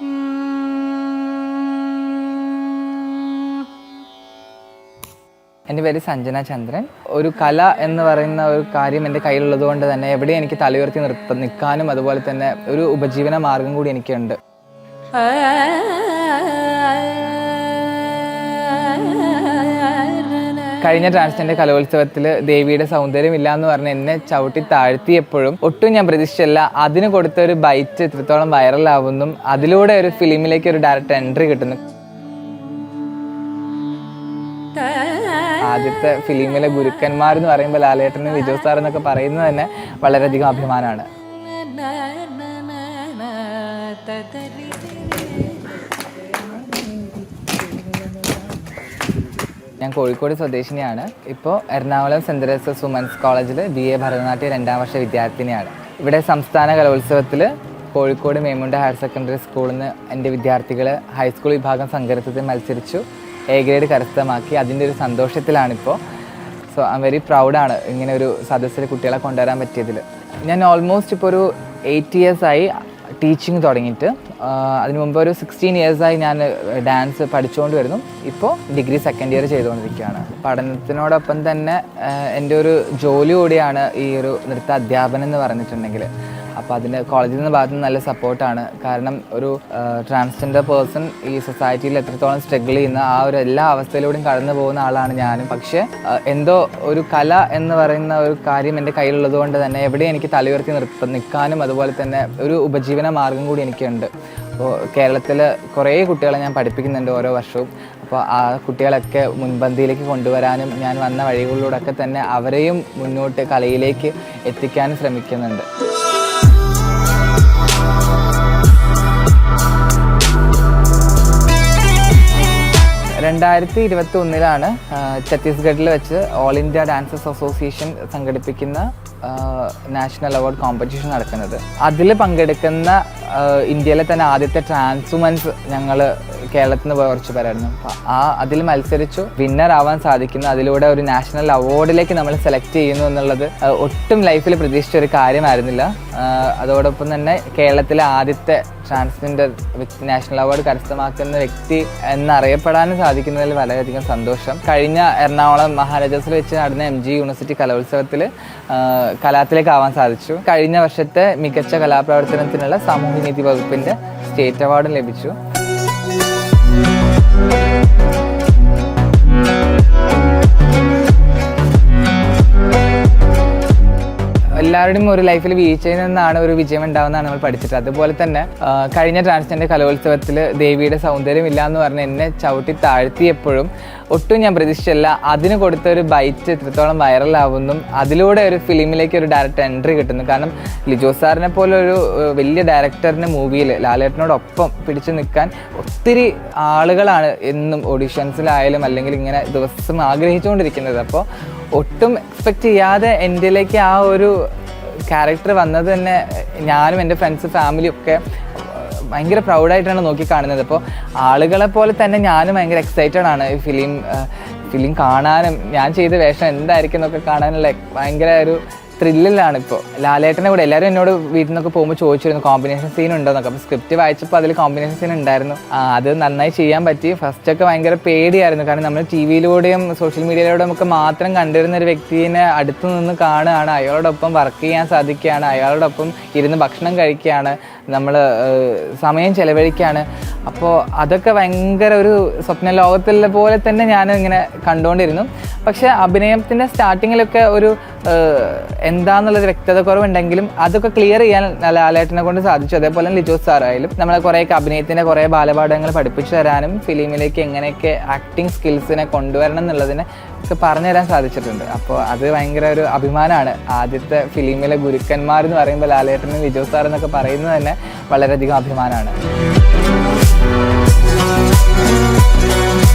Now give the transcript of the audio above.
എന്റെ പേര് സഞ്ജന ചന്ദ്രൻ. ഒരു കല എന്ന് പറയുന്ന ഒരു കാര്യം എന്റെ കയ്യിലുള്ളത് കൊണ്ട് തന്നെ എവിടെ എനിക്ക് തലയുയർത്തി നിർത്ത നിൽക്കാനും അതുപോലെ തന്നെ ഒരു ഉപജീവന മാർഗം കൂടി എനിക്കുണ്ട്. കഴിഞ്ഞ ട്രാൻസ്ജെൻഡർ കലോത്സവത്തിൽ ദേവിയുടെ സൗന്ദര്യം ഇല്ല എന്ന് പറഞ്ഞ് എന്നെ ചവിട്ടി താഴ്ത്തിയപ്പോഴും ഒട്ടും ഞാൻ പ്രതീക്ഷിച്ചില്ല അതിന് കൊടുത്ത ഒരു ബൈറ്റ് ഇത്രത്തോളം വൈറലാവുന്നു അതിലൂടെ ഒരു ഫിലിമിലേക്ക് ഒരു ഡയറക്റ്റ് എൻട്രി കിട്ടുന്നു ആദ്യത്തെ ഫിലിമിലെ ഗുരുക്കന്മാർ എന്ന് പറയുമ്പോൾ ലാലേട്ടനും വിജയ് സാർ എന്നൊക്കെ പറയുന്നത് തന്നെ വളരെയധികം അഭിമാനമാണ് ഞാൻ കോഴിക്കോട് സ്വദേശിനിയാണ്. ഇപ്പോൾ എറണാകുളം സെന്റ് തെരേസസ് വുമൻസ് കോളേജിൽ ബി എ ഭരതനാട്യം രണ്ടാം വർഷ വിദ്യാർത്ഥിനിയാണ്. ഇവിടെ സംസ്ഥാന കലോത്സവത്തിൽ കോഴിക്കോട് മേമുണ്ട ഹയർ സെക്കൻഡറി സ്കൂളിൽ നിന്ന് എന്റെ വിദ്യാർത്ഥികൾ ഹൈസ്കൂൾ വിഭാഗം സംഘടിത്തത്തിൽ മത്സരിച്ചു. എ ഗ്രേഡ് കരസ്ഥമാക്കി. അതിന്റെ ഒരു സന്തോഷത്തിലാണിപ്പോൾ സോ ഐ വെരി പ്രൗഡാണ് ഇങ്ങനെ ഒരു സദസ്സിൽ കുട്ടികളെ കൊണ്ടുവരാൻ പറ്റിയതിൽ ഞാൻ ഓൾമോസ്റ്റ് ഇപ്പോൾ ഒരു എയ്റ്റ് ഇയേഴ്സായി ടീച്ചിങ് തുടങ്ങിയിട്ട്. അതിന് മുമ്പ് ഒരു സിക്സ്റ്റീൻ ഇയേഴ്സായി ഞാൻ ഡാൻസ് പഠിച്ചുകൊണ്ട് വരുന്നു. ഇപ്പോൾ ഡിഗ്രി സെക്കൻഡ് ഇയർ ചെയ്തുകൊണ്ടിരിക്കുകയാണ് പഠനത്തിനോടൊപ്പം തന്നെ എന്റെ ഒരു ജോലി കൂടിയാണ് ഈ ഒരു നൃത്ത അധ്യാപനം എന്ന് പറഞ്ഞിട്ടുണ്ടെങ്കിൽ അപ്പോൾ അതിന് കോളേജിൽ നിന്ന് ഭാഗത്ത് നിന്ന് നല്ല സപ്പോർട്ടാണ് കാരണം ഒരു ട്രാൻസ്ജെൻഡർ പേഴ്സൺ ഈ സൊസൈറ്റിയിൽ എത്രത്തോളം സ്ട്രഗിൾ ചെയ്യുന്ന ആ ഒരു എല്ലാ അവസ്ഥയിലൂടെയും കടന്നു പോകുന്ന ആളാണ് ഞാനും. പക്ഷേ എന്തോ ഒരു കല എന്ന് പറയുന്ന ഒരു കാര്യം എന്റെ കയ്യിലുള്ളത് കൊണ്ട് തന്നെ എവിടെ എനിക്ക് തലയുയർത്തി നിർത്ത നിൽക്കാനും അതുപോലെ തന്നെ ഒരു ഉപജീവന മാർഗം കൂടി എനിക്കുണ്ട്. അപ്പോൾ കേരളത്തിൽ കുറേ കുട്ടികളെ ഞാൻ പഠിപ്പിക്കുന്നുണ്ട് ഓരോ വർഷവും. അപ്പോൾ ആ കുട്ടികളൊക്കെ മുൻപന്തിയിലേക്ക് കൊണ്ടുവരാനും ഞാൻ വന്ന വഴികളിലൂടെ ഒക്കെ തന്നെ അവരെയും മുന്നോട്ട് കലയിലേക്ക് എത്തിക്കാനും ശ്രമിക്കുന്നുണ്ട്. രണ്ടായിരത്തി ഇരുപത്തി ഒന്നിലാണ് ഛത്തീസ്ഗഡിൽ വെച്ച് ഓൾ ഇന്ത്യ ഡാൻസേഴ്സ് അസോസിയേഷൻ സംഘടിപ്പിക്കുന്ന നാഷണൽ അവാർഡ് കോമ്പറ്റീഷൻ നടക്കുന്നത്. അതിൽ പങ്കെടുക്കുന്ന ഇന്ത്യയിലെ തന്നെ ആദ്യത്തെ ട്രാൻസ് വുമൻസ് ഞങ്ങൾ കേരളത്തിൽ നിന്ന് പോയ കുറച്ച് പേരായിരുന്നു. അപ്പോൾ ആ അതിൽ മത്സരിച്ചു. വിന്നർ ആവാൻ സാധിക്കുന്നു. അതിലൂടെ ഒരു നാഷണൽ അവാർഡിലേക്ക് നമ്മൾ സെലക്ട് ചെയ്യുന്നു എന്നുള്ളത് ഒട്ടും ലൈഫിൽ പ്രതീക്ഷിച്ച ഒരു കാര്യമായിരുന്നില്ല. അതോടൊപ്പം തന്നെ കേരളത്തിലെ ആദ്യത്തെ ട്രാൻസ്ജെൻഡർ നാഷണൽ അവാർഡ് കരസ്ഥമാക്കുന്ന വ്യക്തി എന്നറിയപ്പെടാനും സാധിക്കുന്നതിൽ വളരെയധികം സന്തോഷം. കഴിഞ്ഞ എറണാകുളം മഹാരാജാസിൽ വെച്ച് നടന്ന എം ജി യൂണിവേഴ്സിറ്റി കലോത്സവത്തിൽ കലാത്തിലേക്ക് ആവാൻ സാധിച്ചു. കഴിഞ്ഞ വർഷത്തെ മികച്ച കലാപ്രവർത്തനത്തിനുള്ള സാമൂഹ്യനീതി വകുപ്പിന്റെ സ്റ്റേറ്റ് അവാർഡും ലഭിച്ചു. എല്ലാവരുടെയും ഒരു ലൈഫിൽ വീഴ്ചയിൽ നിന്നാണ് ഒരു വിജയം ഉണ്ടാവുന്നതാണ് നമ്മൾ പഠിച്ചിട്ട്. അതുപോലെ തന്നെ കഴിഞ്ഞ ട്രാൻസ്ജെൻഡർ കലോത്സവത്തിൽ ദേവിയുടെ സൗന്ദര്യം ഇല്ല എന്ന് പറഞ്ഞ് എന്നെ ചവിട്ടി താഴ്ത്തിയപ്പോഴും ഒട്ടും ഞാൻ പ്രതീക്ഷിച്ചില്ല. അതിന് കൊടുത്ത ഒരു ബൈറ്റ് എത്രത്തോളം വൈറലാവുന്നു അതിലൂടെ ഒരു ഫിലിമിലേക്ക് ഒരു ഡയറക്റ്റ് എൻട്രി കിട്ടുന്നു. കാരണം ലിജോ സാറിനെ പോലെ ഒരു വലിയ ഡയറക്ടറിന്റെ മൂവിയിൽ ലാലേട്ടനോടൊപ്പം പിടിച്ചു നിൽക്കാൻ ഒത്തിരി ആളുകളാണ് എന്നും ഓഡിഷൻസിലായാലും അല്ലെങ്കിൽ ഇങ്ങനെ ദിവസം ആഗ്രഹിച്ചുകൊണ്ടിരിക്കുന്നത്. അപ്പോൾ ഒട്ടും എക്സ്പെക്റ്റ് ചെയ്യാതെ എന്റെ ആ ഒരു ക്യാരക്ടർ വന്നത് തന്നെ ഞാനും എന്റെ ഫ്രണ്ട്സ് ഫാമിലിയും ഒക്കെ ഭയങ്കര പ്രൗഡായിട്ടാണ് നോക്കി കാണുന്നത് അപ്പോൾ ആളുകളെ പോലെ തന്നെ ഞാനും ഭയങ്കര എക്സൈറ്റഡ് ആണ്. ഈ ഫിലിം ഫിലിം കാണാനും ഞാൻ ചെയ്ത വേഷം എന്തായിരിക്കും എന്നൊക്കെ കാണാനുള്ള ഭയങ്കര ഒരു ത്രില്ലിലാണ് ഇപ്പോൾ ലാലേട്ടനെ കൂടെ എല്ലാവരും എന്നോട് വീട്ടിൽ നിന്നൊക്കെ പോകുമ്പോൾ ചോദിച്ചിരുന്നു കോമ്പിനേഷൻ സീൻ ഉണ്ടോ? എന്നൊക്കെ. അപ്പോൾ സ്ക്രിപ്റ്റ് വായിച്ചപ്പോൾ അതിൽ കോമ്പിനേഷൻ സീൻ ഉണ്ടായിരുന്നു. അത് നന്നായി ചെയ്യാൻ പറ്റി. ഫസ്റ്റ് ഒക്കെ ഭയങ്കര പേടിയായിരുന്നു. കാരണം നമ്മൾ ടി വിയിലൂടെയും സോഷ്യൽ മീഡിയയിലൂടെയും ഒക്കെ മാത്രം കണ്ടിരുന്ന ഒരു വ്യക്തിനെ അടുത്തു നിന്ന് കാണുകയാണ്. അയാളോടൊപ്പം വർക്ക് ചെയ്യാൻ സാധിക്കുകയാണ്. അയാളോടൊപ്പം ഇരുന്ന് ഭക്ഷണം കഴിക്കുകയാണ്. നമ്മൾ സമയം ചെലവഴിക്കുകയാണ്. അപ്പോൾ അതൊക്കെ ഭയങ്കര ഒരു സ്വപ്ന ലോകത്തിലെ പോലെ തന്നെ ഞാൻ ഇങ്ങനെ കണ്ടുകൊണ്ടിരുന്നു പക്ഷെ അഭിനയത്തിന്റെ സ്റ്റാർട്ടിങ്ങിലൊക്കെ ഒരു എന്താന്നുള്ളൊരു വ്യക്തത കുറവുണ്ടെങ്കിലും അതൊക്കെ ക്ലിയർ ചെയ്യാൻ ലാലേട്ടനെ കൊണ്ട് സാധിച്ചു. അതേപോലെ ലിജോസ് സാറായാലും നമ്മളെ കുറേയൊക്കെ അഭിനയത്തിന്റെ കുറേ ബാലപാഠങ്ങൾ പഠിപ്പിച്ചു തരാനും ഫിലിമിലേക്ക് എങ്ങനെയൊക്കെ ആക്ടിങ് സ്കിൽസിനെ കൊണ്ടുവരണം എന്നുള്ളതിനെ ഒക്കെ പറഞ്ഞു തരാൻ സാധിച്ചിട്ടുണ്ട്. അപ്പോൾ അത് ഭയങ്കര ഒരു അഭിമാനമാണ്. ആദ്യത്തെ ഫിലിമിലെ ഗുരുക്കന്മാർ എന്ന് പറയുമ്പോൾ ലാലേട്ടനും ലിജോ സാറെന്നൊക്കെ പറയുന്നത് തന്നെ വളരെയധികം അഭിമാനമാണ്. Thank